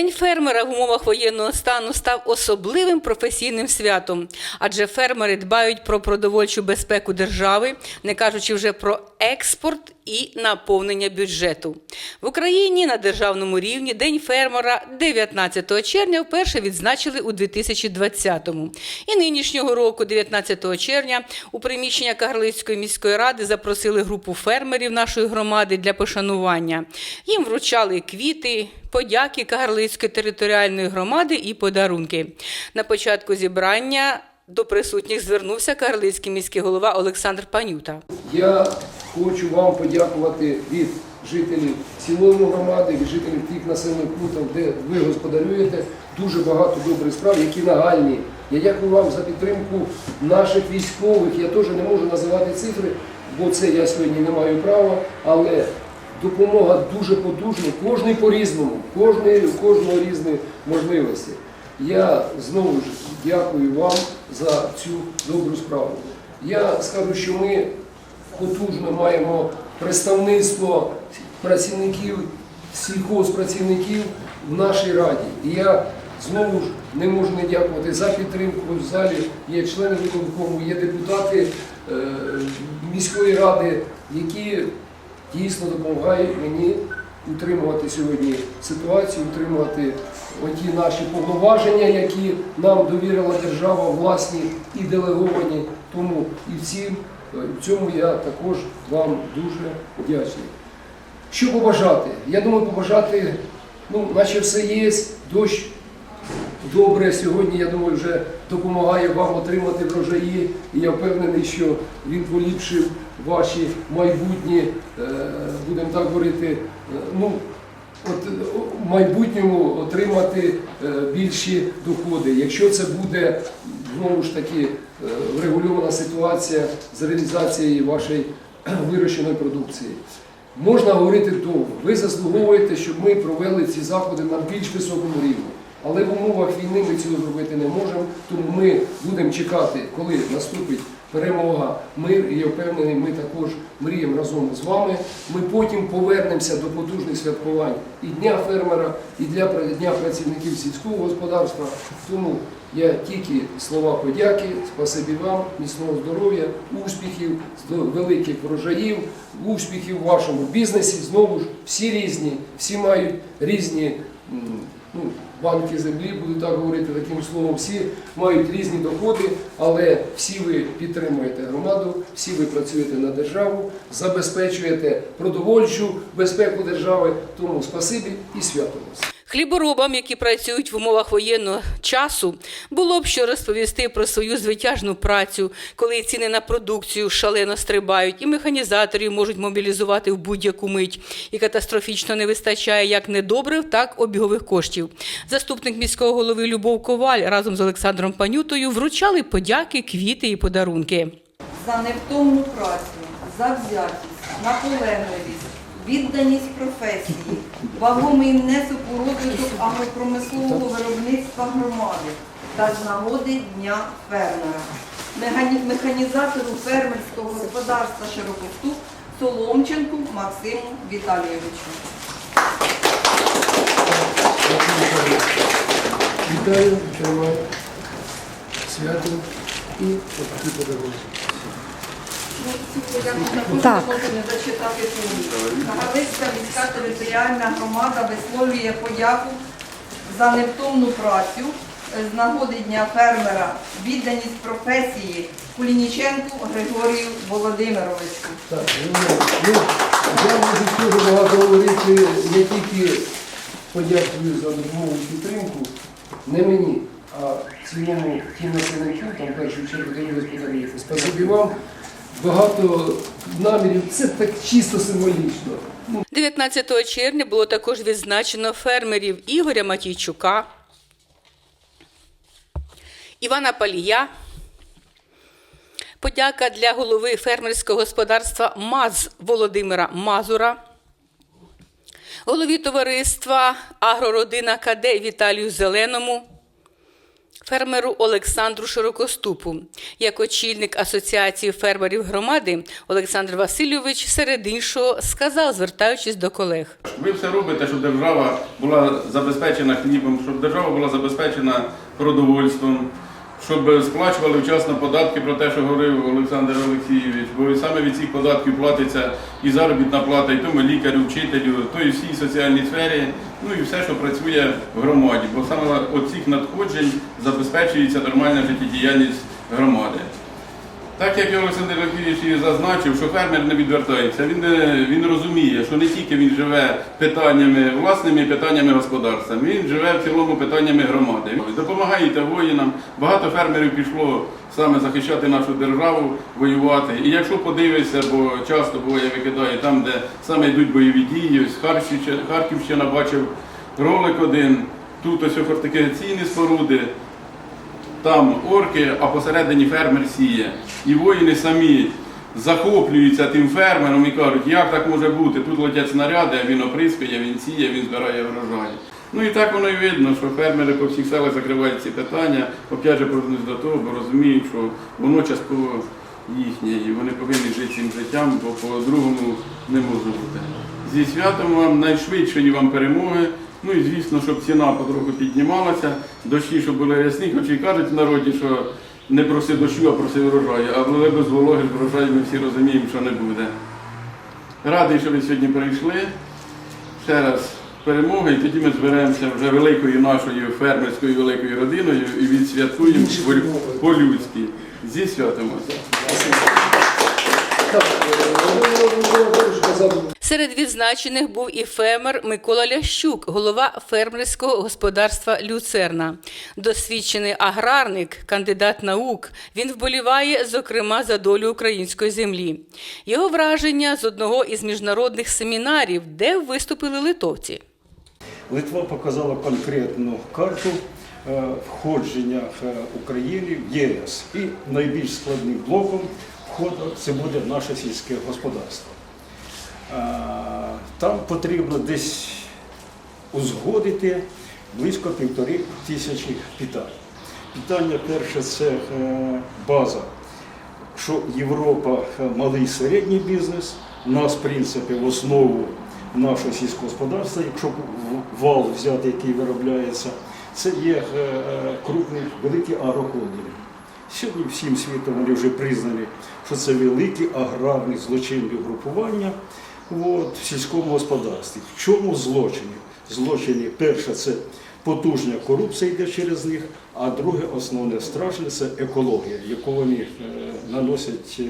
День фермера в умовах воєнного стану став особливим професійним святом, адже фермери дбають про продовольчу безпеку держави, не кажучи вже про експорт і наповнення бюджету. В Україні на державному рівні День фермера 19 червня вперше відзначили у 2020-му. І нинішнього року, 19 червня, у приміщення Кагарлицької міської ради запросили групу фермерів нашої громади для пошанування. Їм вручали квіти, подяки Кагарлицької територіальної громади і подарунки. На початку зібрання до присутніх звернувся Кагарлицький міський голова Олександр Панюта. Я хочу вам подякувати від жителів цілої громади, від жителів тих населених пунктів, де ви господарюєте. Дуже багато добрих справ, які нагальні. Я дякую вам за підтримку наших військових. Я теж не можу називати цифри, бо це я сьогодні не маю права. Але допомога дуже потужна, кожний по-різному, кожний, кожного різні можливості. Я знову ж дякую вам за цю добру справу. Я скажу, що ми потужно маємо представництво працівників, сільхозпрацівників в нашій раді. І я знову ж не можу не дякувати за підтримку. В залі є члени виконкому, є депутати е, міської ради, які дійсно допомагають мені утримувати сьогодні ситуацію, утримувати оті наші повноваження, які нам довірила держава, власні і делеговані. Тому і всім е, в цьому я також вам дуже вдячний. Що побажати? Я думаю, побажати, ну, наче все є, дощ добре сьогодні, я думаю, вже допомагає вам отримати врожаї. І я впевнений, що він поліпшив ваші майбутні, е, будемо так говорити, е, ну, от, в майбутньому отримати е, більші доходи. Якщо це буде знову ж таки врегульована ситуація з реалізацією вашої вирощеної продукції. Можна говорити довго. Ви заслуговуєте, щоб ми провели ці заходи на більш високому рівні. Але в умовах війни ми цього зробити не можемо, тому ми будемо чекати, коли наступить перемога, мир, і я впевнений, ми також мріємо разом з вами. Ми потім повернемося до потужних святкувань і Дня фермера, і для Дня працівників сільського господарства. Тому я тільки слова подяки, спасибі вам, міцного здоров'я, успіхів, великих врожаїв, успіхів в вашому бізнесі. Знову ж всі різні, всі мають різні ну, банки землі, буду так говорити таким словом, всі мають різні доходи, але всі ви підтримуєте громаду, всі ви працюєте на державу, забезпечуєте продовольчу безпеку держави. Тому спасибі і свято вас. Хліборобам, які працюють в умовах воєнного часу, було б що розповісти про свою звитяжну працю, коли ціни на продукцію шалено стрибають, і механізаторів можуть мобілізувати в будь-яку мить, і катастрофічно не вистачає як недобрив, так обігових коштів. Заступник міського голови Любов Коваль разом з Олександром Панютою вручали подяки, квіти і подарунки. за невтомну працю, завзятість, наполегливість, відданість професії, вагомий внесок у розвиток агропромислового виробництва громади та з нагоди Дня фермера. Механі- Механізатору фермерського господарства Широкоступ Соломченку Максиму Віталійовичу. Вітаю, тримаю свято і подарунки. Так. Галицька міська територіальна громада висловлює подяку за невтомну працю з нагоди Дня фермера, відданість професії Кулініченку Григорію Володимировичу. Так, ну, ну, я можу дуже багато говорити, не тільки подякую за допомогу і підтримку, не мені, а цілому пунктам, в першу чергу, де ви. Спасибі вам. Багато намірів, це так чисто символічно. Ну, 19 червня було також відзначено фермерів Ігоря Матійчука, Івана Палія. Подяка для голови фермерського господарства МАЗ Володимира Мазура, голові товариства Агрородина КД Віталію Зеленому, фермеру Олександру Широкоступу. Як очільник Асоціації фермерів громади Олександр Васильович серед іншого сказав, звертаючись до колег. Ви все робите, щоб держава була забезпечена хлібом, щоб держава була забезпечена продовольством, щоб сплачували вчасно податки про те, що говорив Олександр Олексійович. Бо саме від цих податків платиться і заробітна плата, і тому лікарю, вчителю, то і всій соціальній сфері, ну і все, що працює в громаді. Бо саме от цих надходжень забезпечується нормальна життєдіяльність громади. Так як і Олександр Олексійович зазначив, що фермер не відвертається, він, е, він розуміє, що не тільки він живе питаннями власними питаннями господарства, він живе в цілому питаннями громади. Допомагаєте воїнам. Багато фермерів пішло саме захищати нашу державу, воювати. І якщо подивишся, бо часто буває викидає там, де саме йдуть бойові дії, Харківщина, Харківщина бачив ролик один, тут ось фортифікаційні споруди там орки, а посередині фермер сіє. І воїни самі захоплюються тим фермером і кажуть, як так може бути? Тут летять снаряди, а він оприскує, він сіє, він збирає врожай. Ну і так воно і видно, що фермери по всіх селах закривають ці питання, опять же повернусь до того, бо розуміють, що воно частково їхнє, і вони повинні жити цим життям, бо по-другому не може бути. Зі святом вам найшвидшої вам перемоги. Ну і звісно, щоб ціна потроху піднімалася, дощі, щоб були рясні, хоч і кажуть в народі, що не проси дощу, а проси врожаю. А коли без вологи врожаю ми всі розуміємо, що не буде. Радий, що ви сьогодні прийшли. Ще раз перемоги, і тоді ми зберемося вже великою нашою фермерською великою родиною і відсвяткуємо по- по-людськи. Зі святом вас. Серед відзначених був і фермер Микола Лящук, голова фермерського господарства Люцерна. Досвідчений аграрник, кандидат наук. Він вболіває, зокрема, за долю української землі. Його враження з одного із міжнародних семінарів, де виступили литовці. Литва показала конкретну карту е, входження е, України в ЄС. І найбільш складним блоком входу це буде наше сільське господарство. Там потрібно десь узгодити близько півтори тисячі питань. Питання перше це е, база що Європа е, малий і середній бізнес, У нас, в принципі, в основу нашого сільського господарства, якщо вал взяти, який виробляється, це є е, крупні великі агрохолдинги. Сьогодні всім світом вони вже признані, що це великі аграрні злочинні групування от, в сільському господарстві. В чому злочини? Злочини, перше, це потужна корупція йде через них, а друге, основне страшне це екологія, яку вони е, наносять е,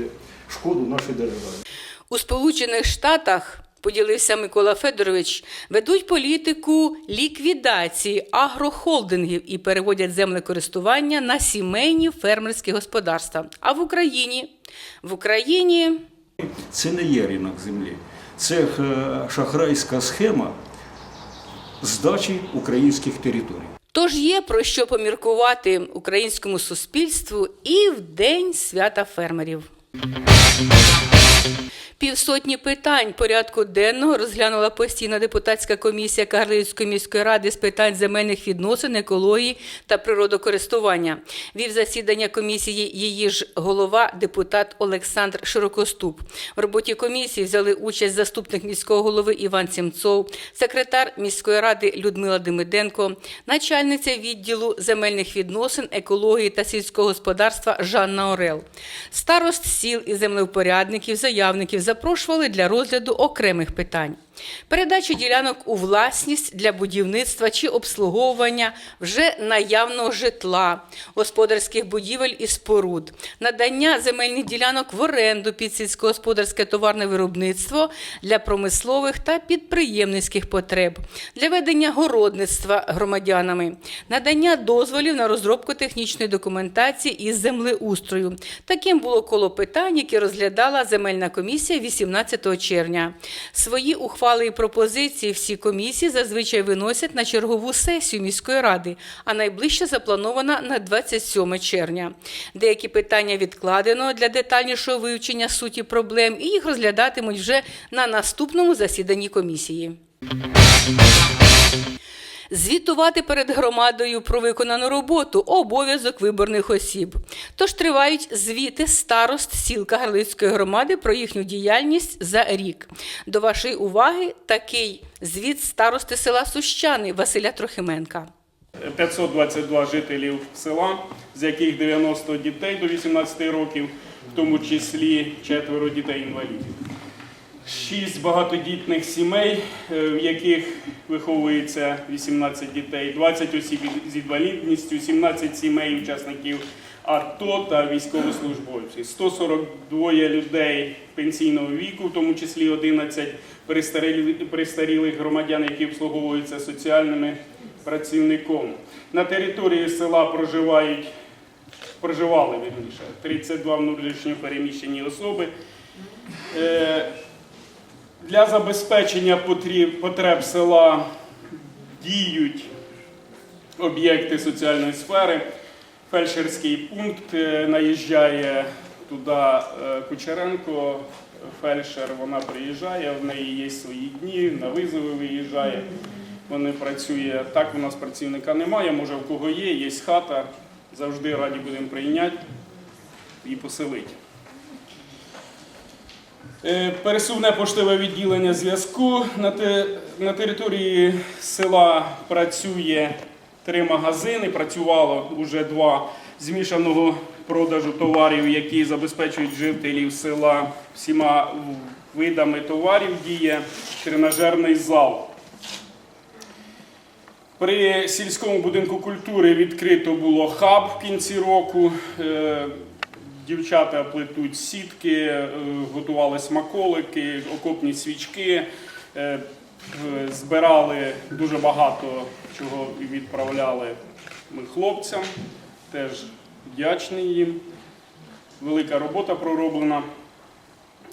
шкоду нашій державі. У Сполучених Штатах, поділився Микола Федорович, ведуть політику ліквідації агрохолдингів і переводять землекористування на сімейні фермерські господарства. А в Україні? В Україні Це не є ринок землі, це е, шахрайська схема здачі українських територій. Тож є про що поміркувати українському суспільству і в день свята фермерів. Півсотні питань порядку денного розглянула постійна депутатська комісія Карлицької міської ради з питань земельних відносин, екології та природокористування. Вів засідання комісії її ж голова, депутат Олександр Широкоступ. В роботі комісії взяли участь заступник міського голови Іван Сімцов, секретар міської ради Людмила Демиденко, начальниця відділу земельних відносин, екології та сільського господарства Жанна Орел. Старост сіл і землевпорядників, заявників запрошували для розгляду окремих питань. Передача ділянок у власність для будівництва чи обслуговування вже наявного житла, господарських будівель і споруд, надання земельних ділянок в оренду під сільськогосподарське товарне виробництво для промислових та підприємницьких потреб, для ведення городництва громадянами, надання дозволів на розробку технічної документації із землеустрою. Таким було коло питань, які розглядала земельна комісія 18 червня. Свої ухвали і пропозиції всі комісії зазвичай виносять на чергову сесію міської ради, а найближче запланована на 27 червня. Деякі питання відкладено для детальнішого вивчення суті проблем, і їх розглядатимуть вже на наступному засіданні комісії звітувати перед громадою про виконану роботу, обов'язок виборних осіб. Тож тривають звіти старост сіл Кагарлицької громади про їхню діяльність за рік. До вашої уваги такий звіт старости села Сущани Василя Трохименка. 522 жителів села, з яких 90 дітей до 18 років, в тому числі четверо дітей інвалідів. 6 багатодітних сімей, е, в яких виховується 18 дітей, 20 осіб з інвалідністю, 17 сімей, учасників АТО та військовослужбовців, 142 людей пенсійного віку, в тому числі 11 пристарілих громадян, які обслуговуються соціальними працівником. На території села проживають проживали верніше, 32 внутрішньо переміщені особи. Е, для забезпечення потреб села діють об'єкти соціальної сфери. Фельдшерський пункт е, наїжджає туди е, Кучеренко, фельдшер, вона приїжджає, в неї є свої дні, на визови виїжджає. Вони працює. Так у нас працівника немає, може в кого є, є хата. Завжди раді будемо прийняти і поселити. Е, Пересувне поштове відділення зв'язку. На, на території села працює три магазини, працювало вже два змішаного продажу товарів, які забезпечують жителів села всіма видами товарів. Діє тренажерний зал. При сільському будинку культури відкрито було хаб в кінці року. Дівчата плетуть сітки, е, готували смаколики, окопні свічки, е, збирали дуже багато чого і відправляли ми хлопцям. Теж вдячний їм. Велика робота пророблена.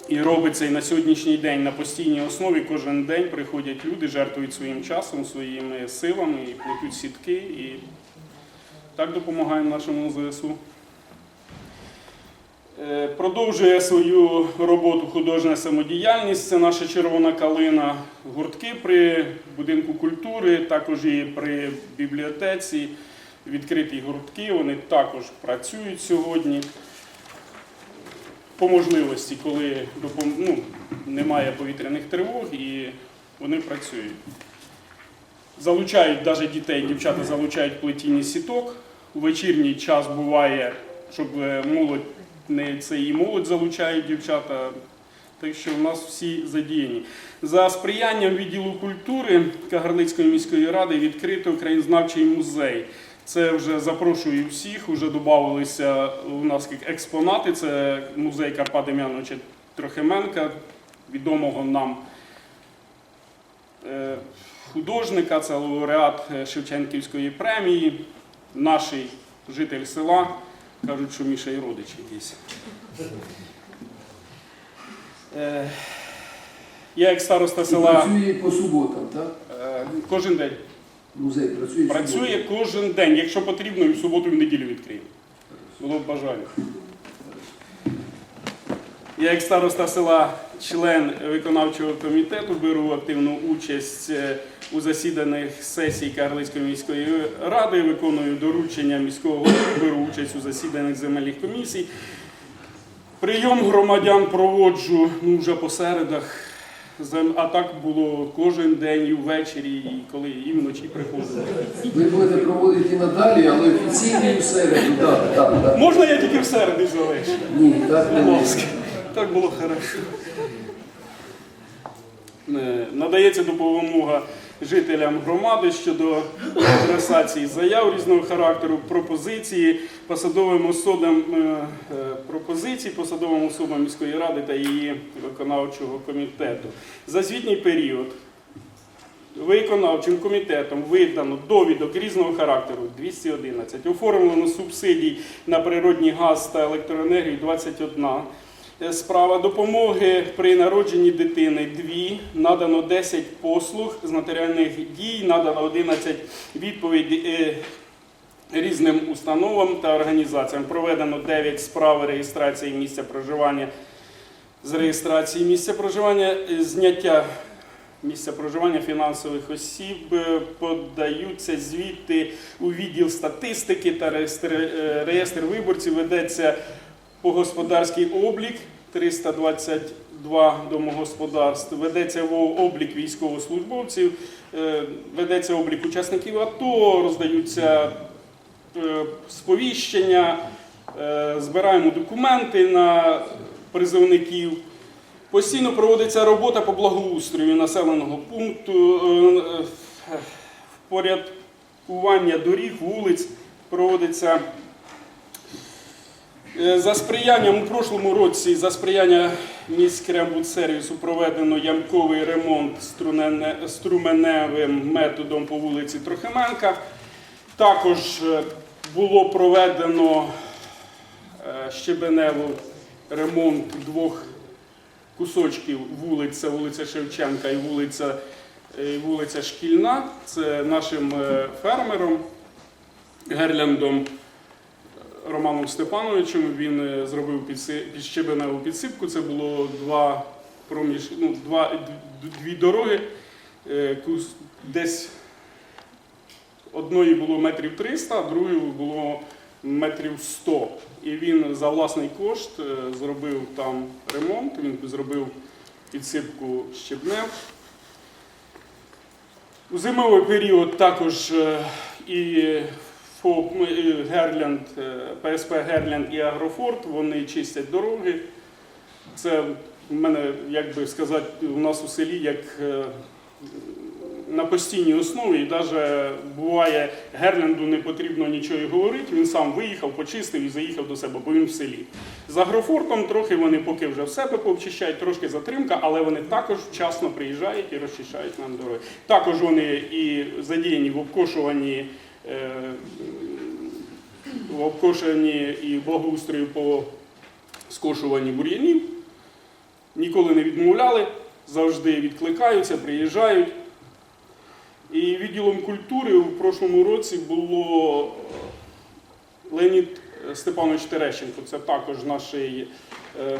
І робиться і на сьогоднішній день на постійній основі. Кожен день приходять люди, жертвують своїм часом, своїми силами і плетуть сітки. І так допомагаємо нашому ЗСУ. Е, Продовжує свою роботу художня самодіяльність. Це наша червона калина. Гуртки при будинку культури, також і при бібліотеці. Відкриті гуртки. Вони також працюють сьогодні. По можливості, коли ну, немає повітряних тривог, і вони працюють. Залучають навіть дітей, дівчата залучають плетіння сіток. У вечірній час буває, щоб е, молодь не це і молодь залучають дівчата. Так що в нас всі задіяні. За сприянням відділу культури Кагарлицької міської ради відкрито краєзнавчий музей. Це вже запрошую всіх, вже додавалися у нас експонати. Це музей Карпа Дем'яновича Трохименка, відомого нам е, художника, це лауреат Шевченківської премії, наш житель села. Кажуть, що Міша і родич якийсь. Е, Я як староста села працює по суботам, так? е, кожен день. Музей працює. Працює кожен день. Якщо потрібно, і в суботу, і в неділю відкриємо. Було б бажання. Я як староста села, член виконавчого комітету, беру активну участь е, у засіданнях сесій Карлицької міської ради, виконую доручення міського голови, беру участь у засіданнях земельних комісій. Прийом громадян проводжу ну, вже по середах. А так було кожен день і ввечері, і коли і вночі приходили. Ви будете проводити і надалі, але офіційно і в середу. Так, так, так. Можна я тільки в середу залишу? Ні, так не ласка. Так було хорошо. Е, Надається допомога жителям громади щодо адресації заяв різного характеру, пропозиції посадовим особам е, е, пропозицій посадовим особам міської ради та її виконавчого комітету. За звітній період виконавчим комітетом видано довідок різного характеру 211, оформлено субсидій на природний газ та електроенергію 21. Е, Справа допомоги при народженні дитини 2, надано 10 послуг з матеріальних дій, надано 11 відповідей різним установам та організаціям. Проведено 9 справ реєстрації місця проживання з реєстрації місця проживання, е, зняття місця проживання фінансових осіб е, подаються звіти у відділ статистики та реєстр, реєстр виборців. Ведеться по господарський облік 322 домогосподарств. Ведеться облік військовослужбовців, е, ведеться облік учасників АТО, роздаються е, сповіщення, е, збираємо документи на призовників. Постійно проводиться робота по благоустрою населеного пункту, впорядкування доріг, вулиць проводиться. Е, За сприянням у прошлому році, за сприяння міськребудсервісу проведено ямковий ремонт струменевим методом по вулиці Трохименка. Також е, було проведено е, щебеневий ремонт двох кусочків вулиць, вулиця Шевченка і вулиця, вулиця Шкільна. Це нашим фермером Герляндом Романом Степановичем. Він е, зробив підщебеневу підсипку. Це було два проміж, ну, два, дві дороги. Е, Десь одної було метрів 300, а другої було метрів 100. І він за власний кошт е, зробив там ремонт, він зробив підсипку щебнем. У зимовий період також і ФОП Герлянд, е, ПСП Герлянд і Агрофорт вони чистять дороги. Це в мене, як би сказати, у нас у селі як е, на постійній основі, і навіть буває, Герлянду не потрібно нічого говорити, він сам виїхав, почистив і заїхав до себе, бо він в селі. З агрофортом трохи вони поки вже в себе повчищають, трошки затримка, але вони також вчасно приїжджають і розчищають нам дороги. Також вони і задіяні в обкошуванні. Е, В обкошуванні і благоустрою по скошуванні бур'янів. Ніколи не відмовляли, завжди відкликаються, приїжджають. І відділом культури у прошлому році було е, Леонід Степанович Терещенко. Це також наш е,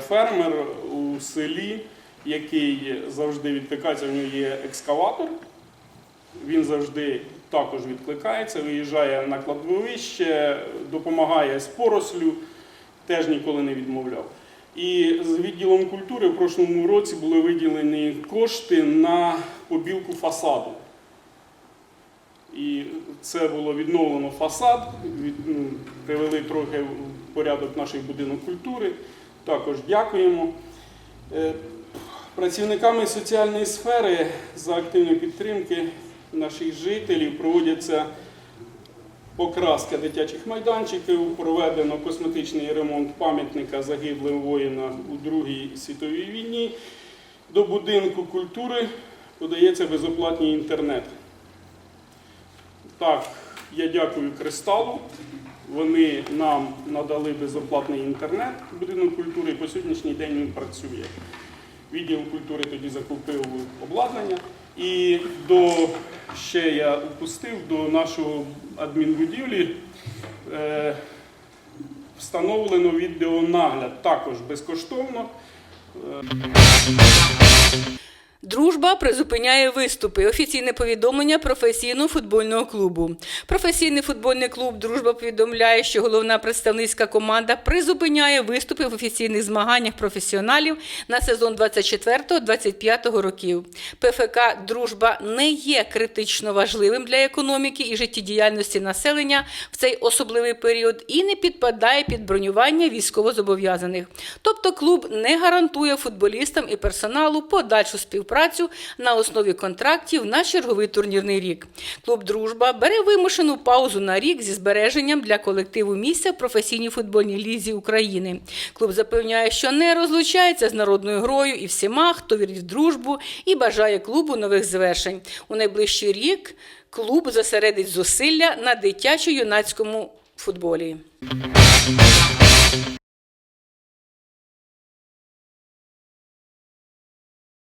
фермер у селі, який завжди відкликається. В нього є екскаватор. Він завжди також відкликається, виїжджає на кладовище, допомагає з порослю, теж ніколи не відмовляв. І з відділом культури в прошлому році були виділені кошти на побілку фасаду. І це було відновлено фасад, ну, привели трохи в порядок наш будинок культури. Також дякуємо. Е, Працівниками соціальної сфери за активної підтримки наших жителів проводяться покраска дитячих майданчиків, проведено косметичний ремонт пам'ятника загиблим воїнам у Другій світовій війні. До будинку культури подається безоплатний інтернет. Так, я дякую Кристалу. Вони нам надали безоплатний інтернет будинок культури, і по сьогоднішній день він працює. Відділ культури тоді закупив обладнання. І до ще я упустив до нашого адмінбудівлі е, встановлено відеонагляд також безкоштовно. Дружба призупиняє виступи. Офіційне повідомлення професійного футбольного клубу. Професійний футбольний клуб Дружба повідомляє, що головна представницька команда призупиняє виступи в офіційних змаганнях професіоналів на сезон 24-25 років. ПФК Дружба не є критично важливим для економіки і життєдіяльності населення в цей особливий період і не підпадає під бронювання військовозобов'язаних. Тобто клуб не гарантує футболістам і персоналу подальшу співпрацю на основі контрактів на черговий турнірний рік. Клуб Дружба бере вимушену паузу на рік зі збереженням для колективу місця в професійній футбольній лізі України. Клуб запевняє, що не розлучається з народною грою і всіма, хто вірить в дружбу і бажає клубу нових звершень. У найближчий рік клуб зосередить зусилля на дитячо-юнацькому футболі.